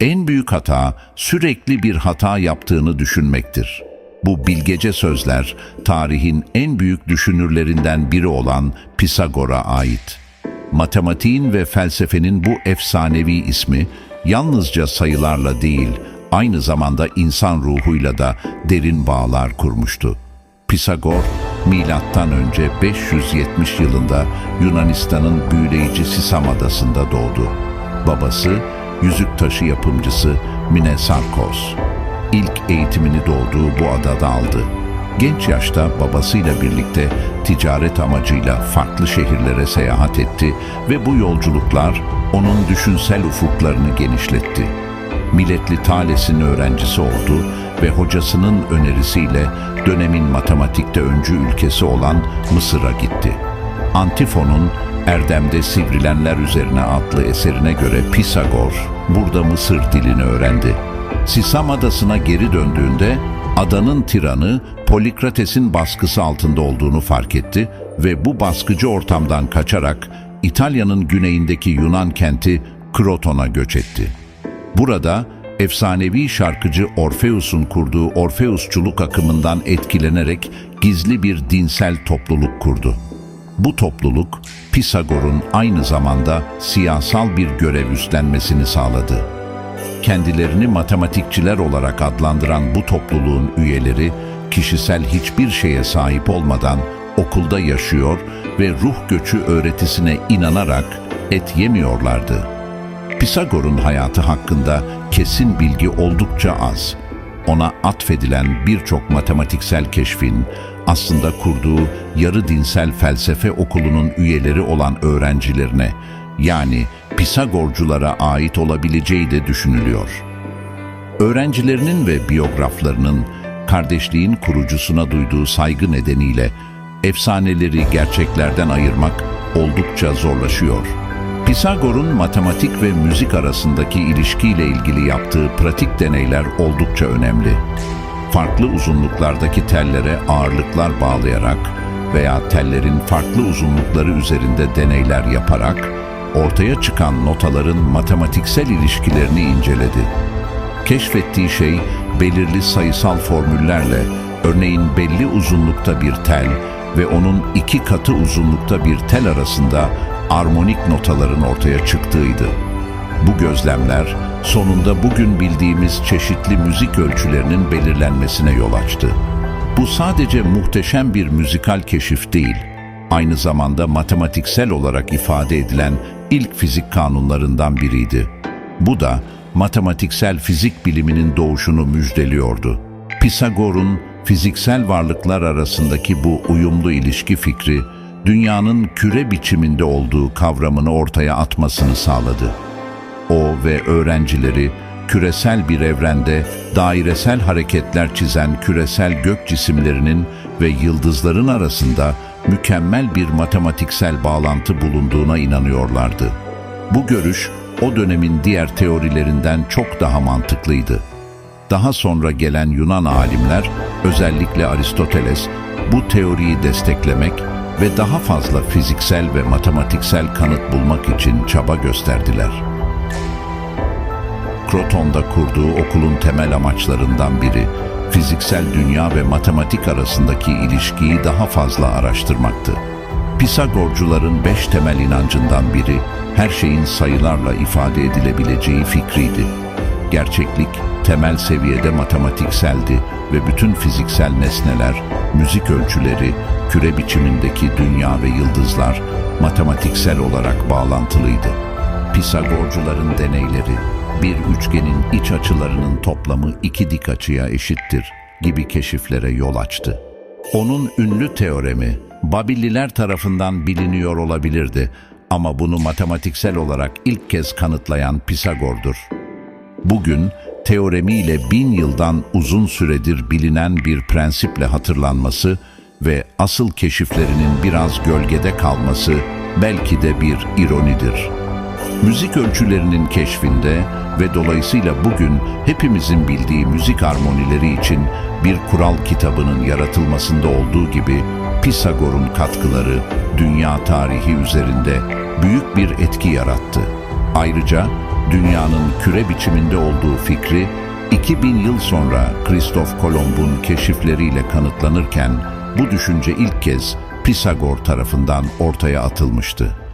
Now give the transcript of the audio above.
En büyük hata sürekli bir hata yaptığını düşünmektir. Bu bilgece sözler tarihin en büyük düşünürlerinden biri olan Pisagor'a ait. Matematiğin ve felsefenin bu efsanevi ismi yalnızca sayılarla değil, aynı zamanda insan ruhuyla da derin bağlar kurmuştu. Pisagor, milattan önce 570 yılında Yunanistan'ın büyüleyici Sisam adasında doğdu. Babası, yüzük taşı yapımcısı Minesarkos. İlk eğitimini doğduğu bu adada aldı. Genç yaşta babasıyla birlikte ticaret amacıyla farklı şehirlere seyahat etti ve bu yolculuklar onun düşünsel ufuklarını genişletti. Milletli Thales'in öğrencisi oldu ve hocasının önerisiyle dönemin matematikte öncü ülkesi olan Mısır'a gitti. Antifon'un Erdem'de Sivrilenler Üzerine adlı eserine göre Pisagor burada Mısır dilini öğrendi. Sisam adasına geri döndüğünde adanın tiranı Polikrates'in baskısı altında olduğunu fark etti ve bu baskıcı ortamdan kaçarak İtalya'nın güneyindeki Yunan kenti Kroton'a göç etti. Burada efsanevi şarkıcı Orfeus'un kurduğu Orfeusçuluk akımından etkilenerek gizli bir dinsel topluluk kurdu. Bu topluluk Pisagor'un aynı zamanda siyasal bir görev üstlenmesini sağladı. Kendilerini matematikçiler olarak adlandıran bu topluluğun üyeleri kişisel hiçbir şeye sahip olmadan okulda yaşıyor ve ruh göçü öğretisine inanarak et yemiyorlardı. Pisagor'un hayatı hakkında kesin bilgi oldukça az. Ona atfedilen birçok matematiksel keşfin aslında kurduğu yarı dinsel felsefe okulunun üyeleri olan öğrencilerine yani Pisagorculara ait olabileceği de düşünülüyor. Öğrencilerinin ve biyograflarının kardeşliğin kurucusuna duyduğu saygı nedeniyle efsaneleri gerçeklerden ayırmak oldukça zorlaşıyor. Pisagor'un matematik ve müzik arasındaki ilişkiyle ilgili yaptığı pratik deneyler oldukça önemli. Farklı uzunluklardaki tellere ağırlıklar bağlayarak veya tellerin farklı uzunlukları üzerinde deneyler yaparak ortaya çıkan notaların matematiksel ilişkilerini inceledi. Keşfettiği şey belirli sayısal formüllerle, örneğin belli uzunlukta bir tel ve onun iki katı uzunlukta bir tel arasında armonik notaların ortaya çıktığıydı. Bu gözlemler sonunda bugün bildiğimiz çeşitli müzik ölçülerinin belirlenmesine yol açtı. Bu sadece muhteşem bir müzikal keşif değil, aynı zamanda matematiksel olarak ifade edilen ilk fizik kanunlarından biriydi. Bu da matematiksel fizik biliminin doğuşunu müjdeliyordu. Pisagor'un fiziksel varlıklar arasındaki bu uyumlu ilişki fikri, dünyanın küre biçiminde olduğu kavramını ortaya atmasını sağladı. O ve öğrencileri küresel bir evrende dairesel hareketler çizen küresel gök cisimlerinin ve yıldızların arasında mükemmel bir matematiksel bağlantı bulunduğuna inanıyorlardı. Bu görüş o dönemin diğer teorilerinden çok daha mantıklıydı. Daha sonra gelen Yunan alimler, özellikle Aristoteles, bu teoriyi desteklemek ve daha fazla fiziksel ve matematiksel kanıt bulmak için çaba gösterdiler. Kroton'da kurduğu okulun temel amaçlarından biri, fiziksel dünya ve matematik arasındaki ilişkiyi daha fazla araştırmaktı. Pisagorcuların beş temel inancından biri, her şeyin sayılarla ifade edilebileceği fikriydi. Gerçeklik, temel seviyede matematikseldi ve bütün fiziksel nesneler, müzik ölçüleri, küre biçimindeki dünya ve yıldızlar matematiksel olarak bağlantılıydı. Pisagorcuların deneyleri, bir üçgenin iç açılarının toplamı iki dik açıya eşittir gibi keşiflere yol açtı. Onun ünlü teoremi Babilliler tarafından biliniyor olabilirdi ama bunu matematiksel olarak ilk kez kanıtlayan Pisagor'dur. Bugün teoremiyle bin yıldan uzun süredir bilinen bir prensiple hatırlanması ve asıl keşiflerinin biraz gölgede kalması belki de bir ironidir. Müzik ölçülerinin keşfinde ve dolayısıyla bugün hepimizin bildiği müzik armonileri için bir kural kitabının yaratılmasında olduğu gibi Pisagor'un katkıları dünya tarihi üzerinde büyük bir etki yarattı. Ayrıca dünyanın küre biçiminde olduğu fikri 2000 yıl sonra Kristof Kolomb'un keşifleriyle kanıtlanırken bu düşünce ilk kez Pisagor tarafından ortaya atılmıştı.